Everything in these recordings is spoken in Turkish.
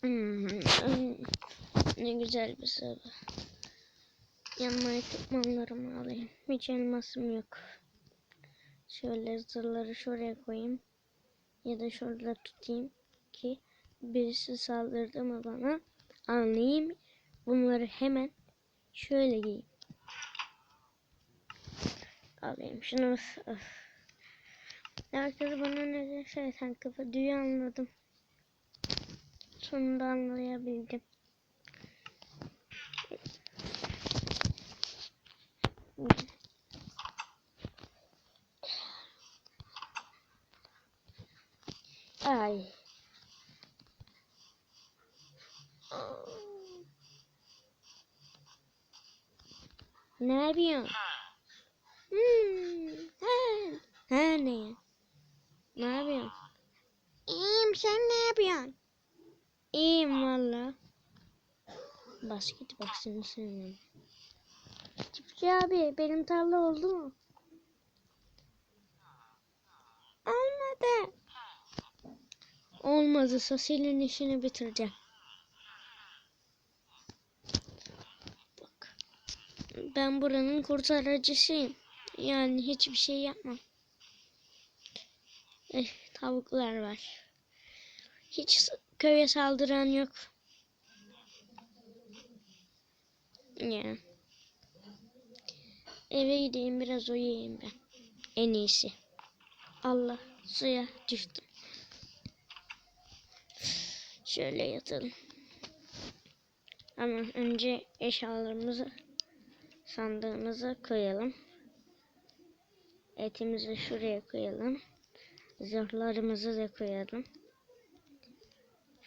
Hmm, ne güzel bir sabah. Yanıma ekipmanlarımı alayım. Hiç elmasım yok. Şöyle zırhları şuraya koyayım. Ya da şurada tutayım ki birisi saldırdı mı bana anlayayım. Bunları hemen şöyle giyeyim. Alayım şunu. Öf. Herkes bana ne derse sen kafa diyor anladım. Sonunda anlayabildim. Ay. Ne yapıyorsun? Hmm, ha, ha ne? Ne yapıyorsun? İyiyim sen ne yapıyorsun? İyiyim valla. Basket bak seni sevmiyorum. Çiftçi abi benim tarla oldu mu? Olmadı. Olmazsa senin işini bitireceğim. Bak. Ben buranın kurtarıcısıyım. Yani hiçbir şey yapmam. Eh, tavuklar var. Hiç köye saldıran yok. Ya. Eve gideyim biraz uyuyayım ben. En iyisi. Allah suya düştüm. Şöyle yatalım. Ama önce eşyalarımızı sandığımıza koyalım. Etimizi şuraya koyalım. Zırhlarımızı da koyalım.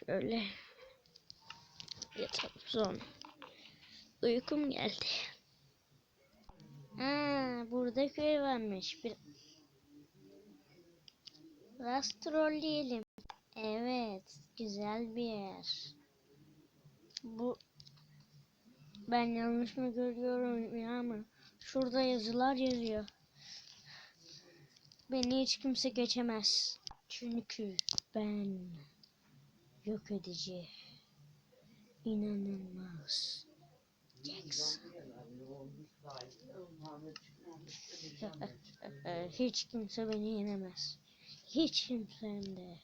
Şöyle yatalım sonra. Uykum geldi. Ha, burada köy varmış. Bir... Biraz trolleyelim. Evet, güzel bir yer. Bu ben yanlış mı görüyorum ya ama şurada yazılar yazıyor. Beni hiç kimse geçemez. Çünkü ben yok edici, inanılmaz Jackson. hiç kimse beni yenemez. Hiç kimse hem de.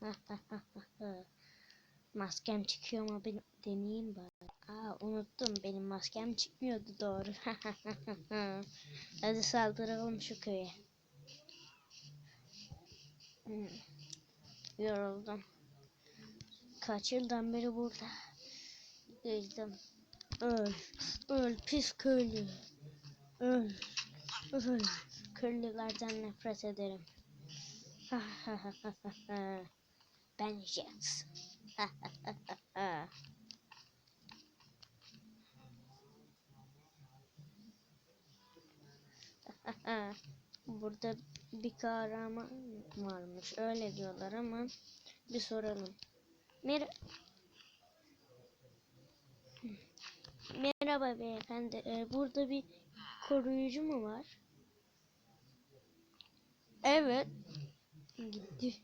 Maskem çıkıyor mu bir deneyeyim bari. Aa unuttum benim maskem çıkmıyordu doğru. Hadi saldıralım şu köye. Hmm. Yoruldum. Kaç yıldan beri burada. Öldüm. Öl. Öl pis köylü. Öl. Öl. Köylülerden nefret ederim. ben Jax. Burada bir kahraman varmış. Öyle diyorlar ama bir soralım. Mer Merhaba beyefendi. Ee, burada bir koruyucu mu var? Evet. Gitti.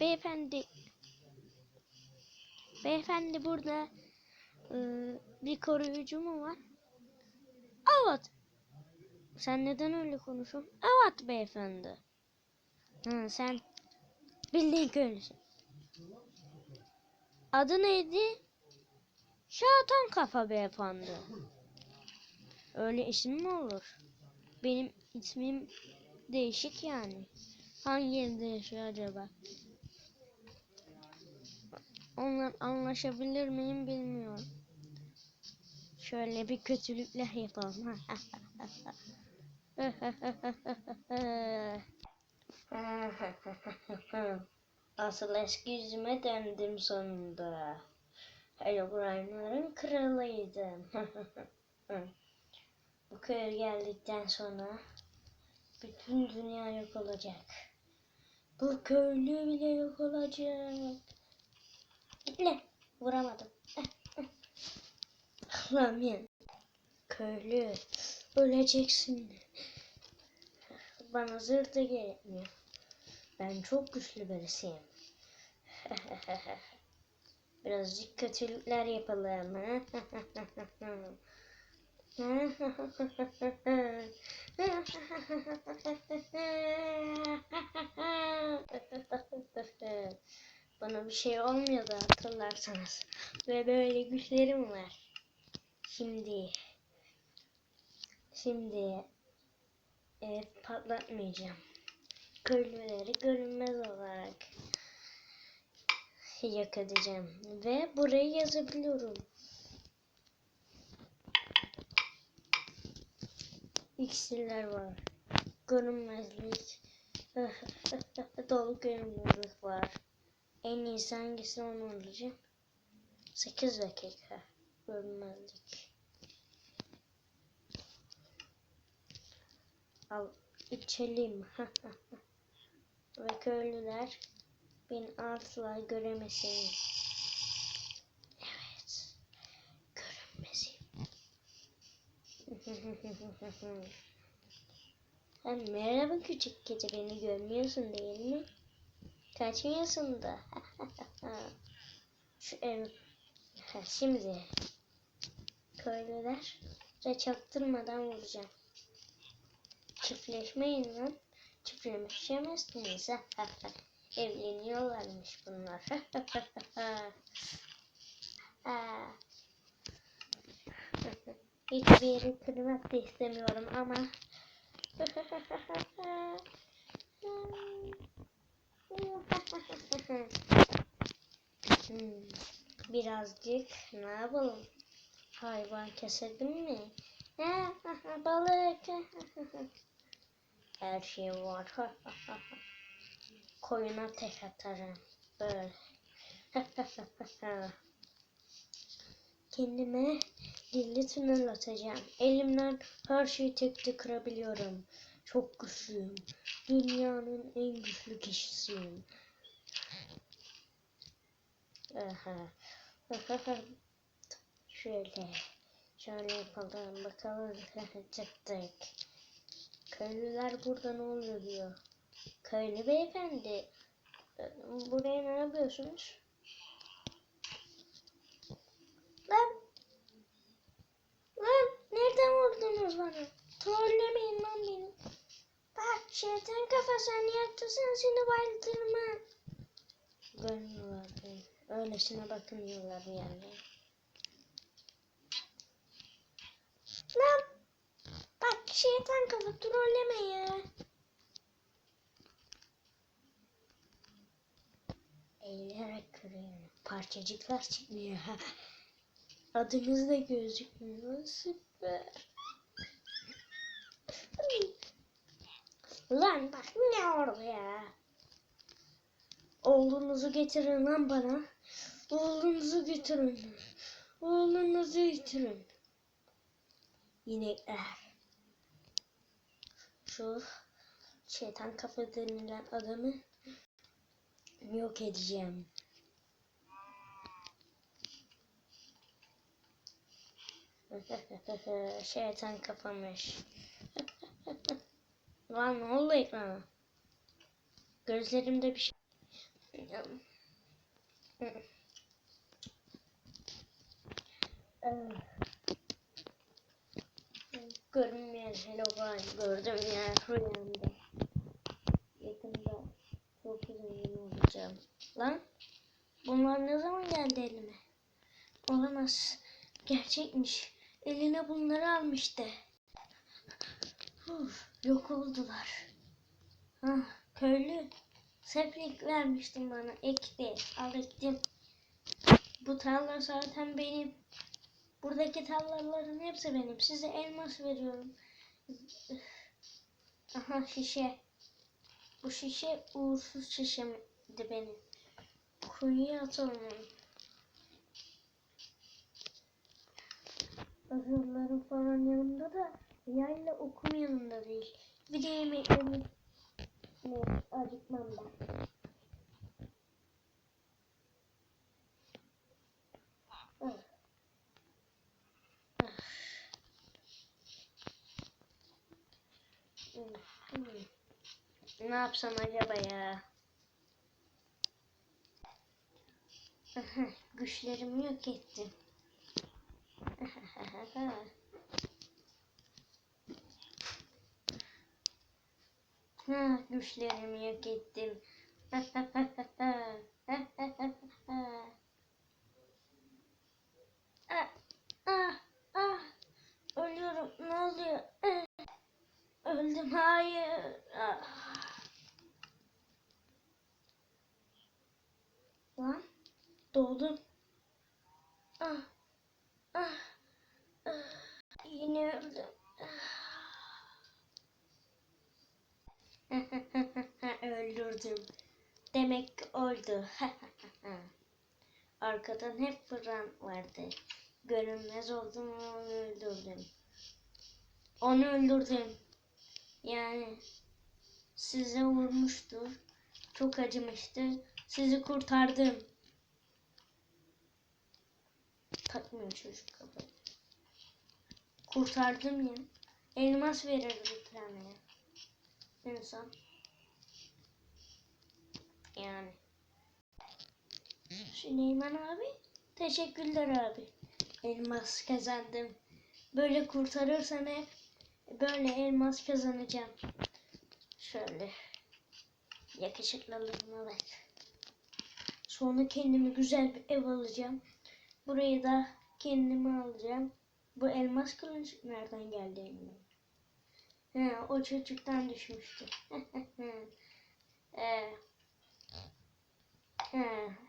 Beyefendi. Beyefendi burada e, bir koruyucu mu var? Evet. Sen neden öyle konuşuyorsun? Evet beyefendi. Ha, sen bildiğin köylüsün. Adı neydi? Şatan kafa beyefendi. Öyle isim mi olur? Benim ismim değişik yani. Hangi evde yaşıyor acaba? Onlar anlaşabilir miyim bilmiyorum. Şöyle bir kötülükler yapalım. Asıl eski yüzüme döndüm sonunda. Herobrine'ların kralıydım. Bu köye geldikten sonra bütün dünya yok olacak. Bu köylü bile yok olacak. Gitle. Vuramadım. Allah'ım. Köylü. Öleceksin. Bana zırh da gerekmiyor. Ben çok güçlü birisiyim. Birazcık kötülükler yapalım. Bana bir şey olmuyordu hatırlarsanız. Ve böyle güçlerim var. Şimdi şimdi evet patlatmayacağım. Köylüleri görünmez olarak yok edeceğim. Ve burayı yazabiliyorum. İksirler var. Görünmezlik. Dolu görünmezlik var. En iyisi hangisi onu alacağım? 8 dakika. Görünmezlik. Al içelim. Ve köylüler beni asla göremesin. Evet. Görünmezim. Ha, merhaba küçük kedi beni görmüyorsun değil mi? Kaçmıyorsun da. Şu ev. Şimdi köylüler ve çaktırmadan vuracağım. Çiftleşmeyin lan. Çiftleşemezsiniz. Evleniyorlarmış bunlar. Hiçbir yeri kırmak da istemiyorum ama Hmm, Birazcık ne yapalım? Hayvan keselim mi? Balık. Her şey var. Koyuna tek atarım. Böyle. Kendime gizli tünel atacağım. Elimden her şeyi tek tek kırabiliyorum. Çok güçlüyüm. Dünyanın en güçlü kişisiyim. Aha. Şöyle. Şöyle yapalım. Bakalım. Çıktık. Köylüler burada ne oluyor diyor. Köylü beyefendi. Buraya ne yapıyorsunuz? Lan. Lan. Nereden vurdunuz bana? Trollemeyin lan beni. Bak şeytan kafa sen yaptıysan seni bayıltırım Görmüyorlar beni. Öylesine bakmıyorlar yani. Lan. Bak şeytan kafa trolleme ya. Eğilerek kırıyorum. Parçacıklar çıkmıyor. Adımız da gözükmüyor. Süper. Lan bak ne orada ya. Oğlunuzu getirin lan bana. Oğlunuzu getirin. Oğlunuzu getirin. İnekler. Şu şeytan kafa denilen adamı yok edeceğim. şeytan kafamış. Lan ne oldu ekrana? Gözlerimde bir şey. Görünmeyen Hello gördüm ya rüyamda. Yakında çok zengin olacağım. Lan bunlar ne zaman geldi elime? Olamaz. Gerçekmiş. Eline bunları almıştı. Uf, yok oldular. Ah, köylü. Seplik vermiştin bana. Ekti. Al ektim. Bu tarla zaten benim. Buradaki tarlaların hepsi benim. Size elmas veriyorum. Aha şişe. Bu şişe uğursuz şişemdi benim. Kuyuya atalım. Hazırlarım falan yanımda da yayla okum yanımda değil. Bir de yemeklerimi ne acıkmam ben. Ah. Ah. Hmm, hmm. Ne yapsam acaba ya? Güçlerimi yok ettim. Ha, güçlerimi yok ettim. ah, ah, ah. Ölüyorum. Ne oluyor? Öldüm. Hayır. Ah. Lan. Doğdum. Ah. Ah. ah. Yine öldüm. Öldürdüm. Demek ki oldu. Arkadan hep vuran vardı. Görünmez oldum onu öldürdüm. Onu öldürdüm. Yani size vurmuştur. Çok acımıştı. Sizi kurtardım. Takmıyor çocuk kafa. Kurtardım ya. Elmas verir bir tane. İnsan. Yani. Süleyman abi. Teşekkürler abi. Elmas kazandım. Böyle kurtarırsan hep böyle elmas kazanacağım. Şöyle. Yakışıklılığıma bak. Sonra kendime güzel bir ev alacağım. Burayı da kendime alacağım. Bu elmas kılıç nereden geldi? He, o çocuktan düşmüştü. Ee,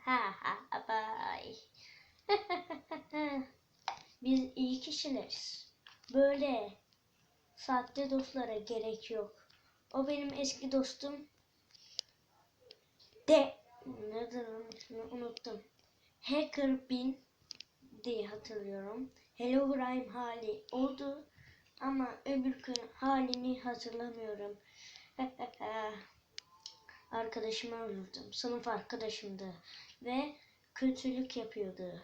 ha ha bay. Biz iyi kişileriz. Böyle sahte dostlara gerek yok. O benim eski dostum. De nereden onu unuttum. Hacker Bin diye hatırlıyorum. Hello Rhyme hali oldu ama öbür halini hatırlamıyorum. Arkadaşımı öldürdüm. Sınıf arkadaşımdı ve kötülük yapıyordu.